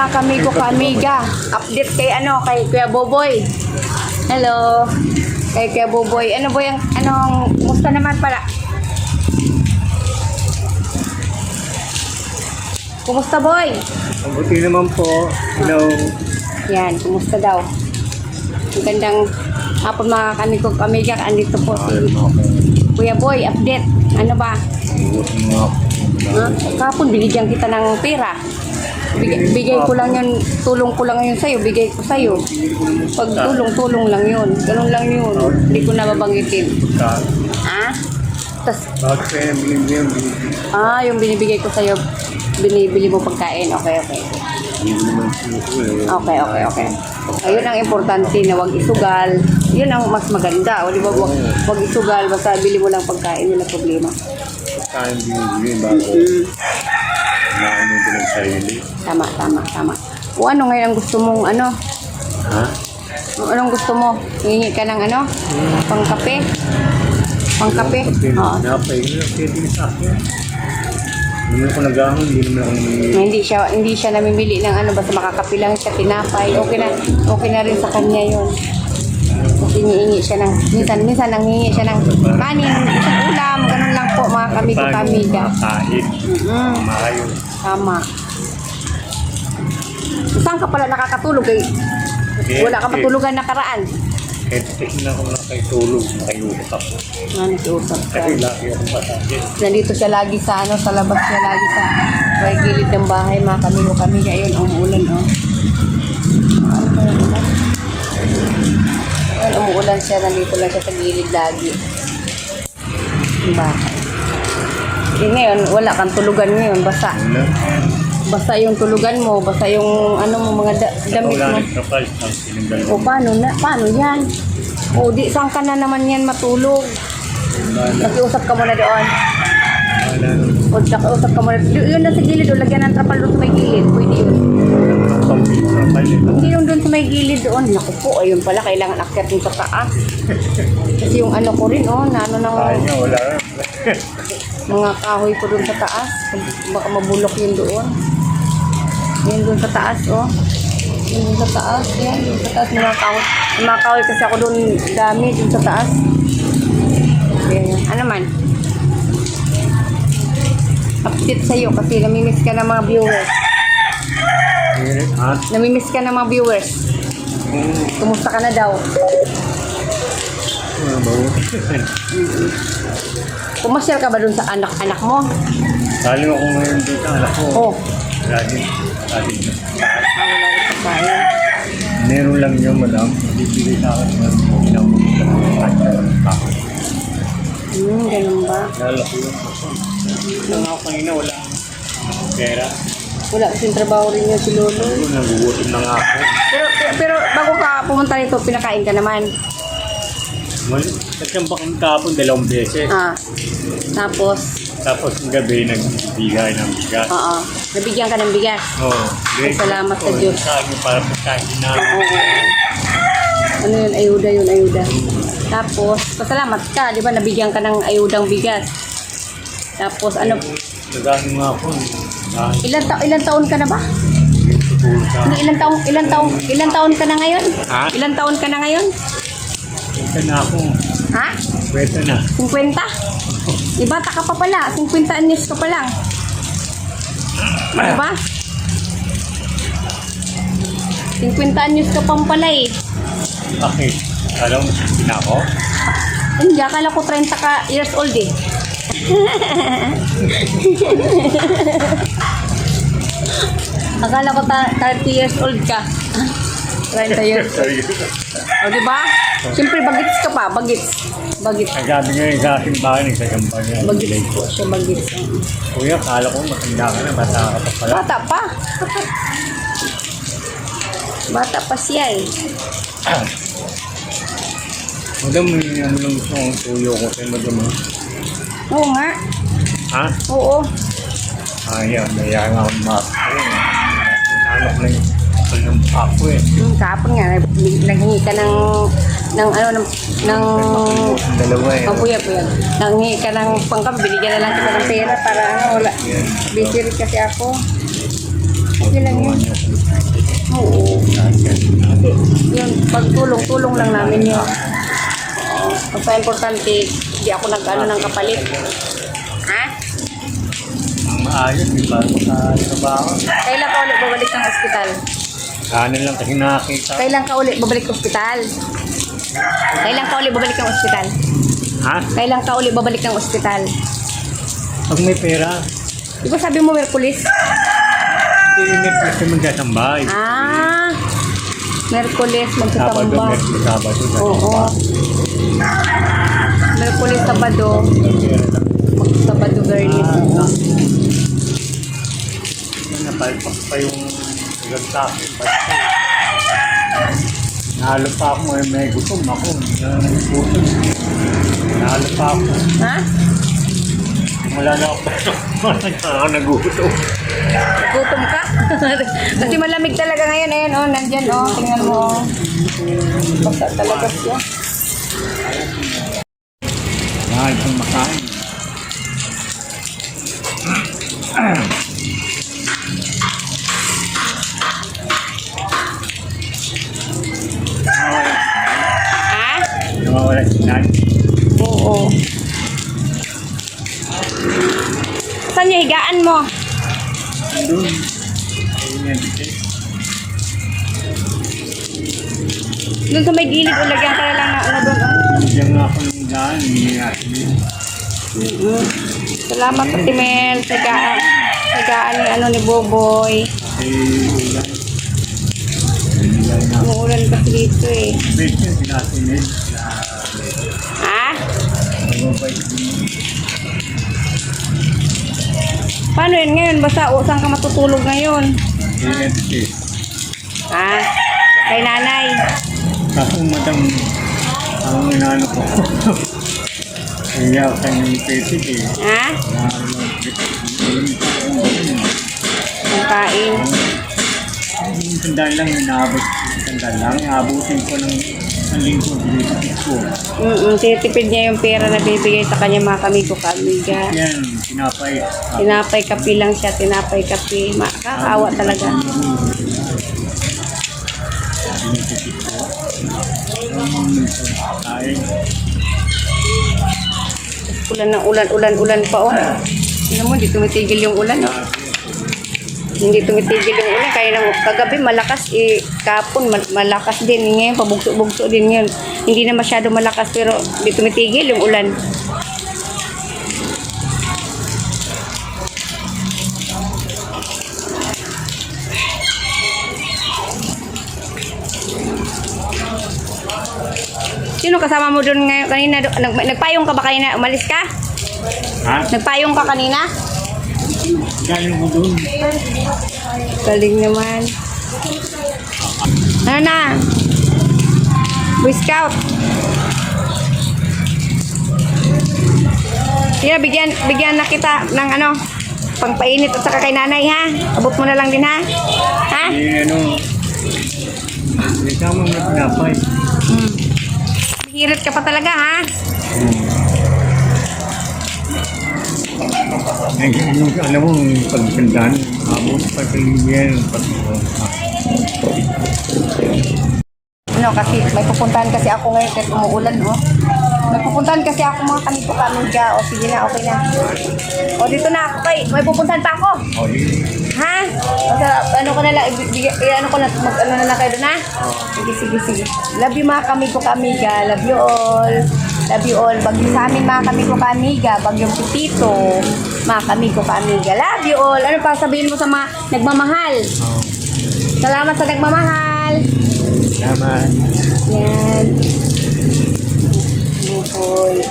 mga kamigo kamiga. Update kay ano, kay Kuya Boboy. Hello. Kay Kuya Boboy. Ano boy ang anong musta naman pala? Kumusta boy? Mabuti naman po. Hello. Yan, kumusta daw? Ang gandang hapon mga kamigo kamiga. Andito po si Kuya Boy, update. Ano ba? Ha? Kapon binigyan kita ng pera. Bigay, bigay ko lang yun, tulong ko lang yun sa'yo, bigay ko sa'yo. Pag tulong, tulong lang yun. Ganun lang yun. Hindi ko nababanggitin. Ha? Tas, Bakit kaya binibigyan yung binibigyan? ah, yung binibigay ko sa'yo, binibili mo pagkain. Okay, okay. Okay, okay, okay. Ayun ang importante na wag isugal. Yun ang mas maganda. O di ba, wag, wag isugal. Basta bili mo lang pagkain, yun ang problema. Kaya binibigyan bago Mm. Naano ko ng sarili. Tama, tama, tama. O ano ngayon ang gusto mong ano? Ha? Anong gusto mo? Hingi ka ng ano? Pangkape? Pangkape? Oo. Napahingi lang pwede sa akin. Hindi ako nag-ahon, hindi naman ako namimili. Na hindi siya hindi siya namimili ng ano basta makakape lang siya tinapay. Okay na okay na rin sa kanya 'yon. Kasi hingi siya ng minsan minsan nang hingi siya ng kanin, isang ulam, ganun lang po mga kami ko kami ka. Kahit Mm, maayo. tama. Saan ka pala nakakatulog eh? Wala ka matulugan nakaraan. Kahit kasi na ako nakitulog, nakayulot ako. Nga nakiusap ka. Kasi lagi akong pasage. Nandito siya lagi sa ano, sa labas siya lagi sa may gilid ng bahay, mga kami mo kami ngayon ang umuulan oh. Umuulan siya, nandito lang siya sa gilid lagi. Bakit? Eh ngayon, wala kang tulugan ngayon, basa. Wala. Basa yung tulugan mo, basa yung ano mo, mga da- damit mo. O paano na, paano yan? O di, saan ka na naman yan matulog? Nakiusap ka muna doon. Wala. O nakausap ka muna. Yun na sa gilid, o lagyan ng trapal doon sa may gilid. Pwede yun. Hindi yung doon sa may gilid doon. Naku po, ayun pala, kailangan akyat yung sa taas. Kasi yung ano ko rin, oh, na ano ng Kaya nga, wala mga kahoy ko doon sa taas. Baka mabulok yun doon. Yan doon sa taas, oh. Yan doon sa taas, yan. Doon sa taas, mga kahoy. Mga kahoy kasi ako doon dami, doon sa taas. Yan. Ano man? Update sa'yo kasi namimiss ka ng mga viewers. Ha? Namimiss ka ng mga viewers. Kumusta ka na daw? Ano? Pumasyal ka ba dun sa anak-anak mo? Lalo ako ngayon dito, anak ko. Oh. Lagi, lagi. Sa bahay. Meron lang yun, madam. Bibigay sa akin ng ko sa akin. Hmm, ganun ba? Lalo ko yun. Nang ako kanina, wala akong pera. Wala kasing trabaho rin yun si Lolo. Nagugutom na nga ako. Pero, pero, pero bago ka pumunta rito, pinakain ka naman. Well, Nagkamba kami kahapon dalawang beses. Ah. Tapos, Tapos ng gabi, nagbigay ng bigas. oo. Nabigyan ka ng bigas. Oo. Ay, salamat sa Diyos. Sa akin para pagkain na. Oo. Ano yun, ayuda yun, ayuda. Tapos, pasalamat ka, di ba? Nabigyan ka ng ayudang bigas. Tapos, ano, Nagano nga ako. Ah, ilan, ta ilan taon ka na ba? Ano, ilan taon, ilan taon, ilan taon ka na ngayon? Ha? Ilan taon ka na ngayon? Pwede na ako. Ha? Pwede na. 50? Di bata ka pa pala, 50 anyos ka pa lang. Di ba? 50 anyos ka pang pala eh. Bakit? Alam mo, na ako? Hindi, akala ko 30 ka years old eh. akala ko ta- 30 years old ka. 30 years old. O, di ba? Siyempre, bagits ka pa, bagits. Bagits. Ang gabi nga yung aking bahay, nagsagamba niya. Bagits po siya, bagits. Kuya, kala ko matanda ka na, bata ka pa pala. Bata pa. Bata pa siya eh. Madam, may ano lang gusto kong tuyo ko sa'yo, madam. Oo nga. Ha? Oo. Ah, yan. Naya nga akong map. Ayun. Nanok na yung ng ako eh. Hmm, kahapon nga, nag- naghingi ka ng, ng ano, ng, ng, dalawa eh. oh, puya, puya. Nanghingi ka ng pangkam, binigyan na lang kita ng pera para ano, wala. Busy rin kasi ako. Okay lang yun. Oo. Yun, pagtulong-tulong lang namin yun. Oo. Basta importante, hindi ako nag-ano ng kapalit. Ha? Ang maayos, di ba? Sa trabaho. Kailan ka ulit babalik ng ospital? Sana lang kasi nakakita. Kailan ka ulit babalik ng ospital? Kailan ka ulit babalik ng ospital? Ha? Kailan ka ulit babalik ng ospital? Pag may pera, Di ba sabi mo Merkulis? hindi may pwede magkatambay. Ah, Merkulis Sabado, magtatamba. Merkulis, Sabado. Oo. Merkulis, Sabado, Sabado. Ah, napalpak pa yung ilang. Basta, Nahalo pa ako, may, may gutom ako. Nahalo pa ako. Ha? Wala na ako. Wala na ako nagutom. Gutom ka? Kasi malamig talaga ngayon. Ayan, oh, nandyan, oh. Tingnan mo, oh. Basta talaga siya. Mahal kang makain. Ha? Nawawala si Nan. Oo. Saan yung higaan mo? Doon. Ayun yan. Doon sa may gilid, o lagyan ka na lang na ano doon, oh. Nandiyan nga ako ng daan. Salamat, Ate Mel. sa Higaan. sa Higaan ni, ano, ni Boboy. Umuulan kasi dito, eh. Ha? Paano yun ngayon? Basta, o, saan ka matutulog ngayon? Ha? Kay nanay. Kaso madam, ang inano ko. Kaya ako kanyang petik eh. Ha? Ang kain. Yung tandaan lang, inaabot. Tandaan lang, inabutin ko ng ang linggo, binibigit ko. Mm-mm, tinitipid niya yung pera na bibigay sa kanya mga kamigo kamiga. Yan, pinapay. Tinapay kape lang siya, tinapay kape. Makakaawa talaga. Binibigit ko. Kain. Ulan ng ulan, ulan, ulan pa oh. Tingnan mo, hindi tumitigil yung ulan oh. Hindi tumitigil yung ulan. Kaya nang kagabi malakas, eh, kapon mal- malakas din. Ngayon, pabugso-bugso din yun. Hindi na masyado malakas pero hindi tumitigil yung ulan. Sino kasama mo doon ngayon kanina? Do- Nag, nagpayong ka ba kanina? Umalis ka? Ha? Nagpayong ka kanina? Galing mo doon. Galing naman. Ano na? Boy Scout. Sige, bigyan, bigyan na kita ng ano, pangpainit at saka kay nanay ha. Abot mo na lang din ha. Ha? Eh, ano, may tama na pinapay. Hmm. Hirit ka pa talaga ha. Ay, yung, alam mo, yung pagkandaan, abot pa kaligyan. Pag, Ano kasi, may pupuntahan kasi ako ngayon kahit umuulan oh. May pupuntahan kasi ako mga kanito kamiga. O sige na, okay na. O dito na ako kay, may pupuntahan pa ako. oh, yun. Ha? O sa, ano ko na lang, ibigay, eh, ano ko na, mag, ano na lang kayo doon ha? Sige, sige, sige. Love you mga kamigo kamiga. Love you all. Love you all. Bagyo sa amin mga kamigo kamiga. Bagyong pipito. Mga kamigo kamiga. Love you all. Ano pa sabihin mo sa mga nagmamahal? Oh, Salamat sa nagmamahal. tama. Yan. Boy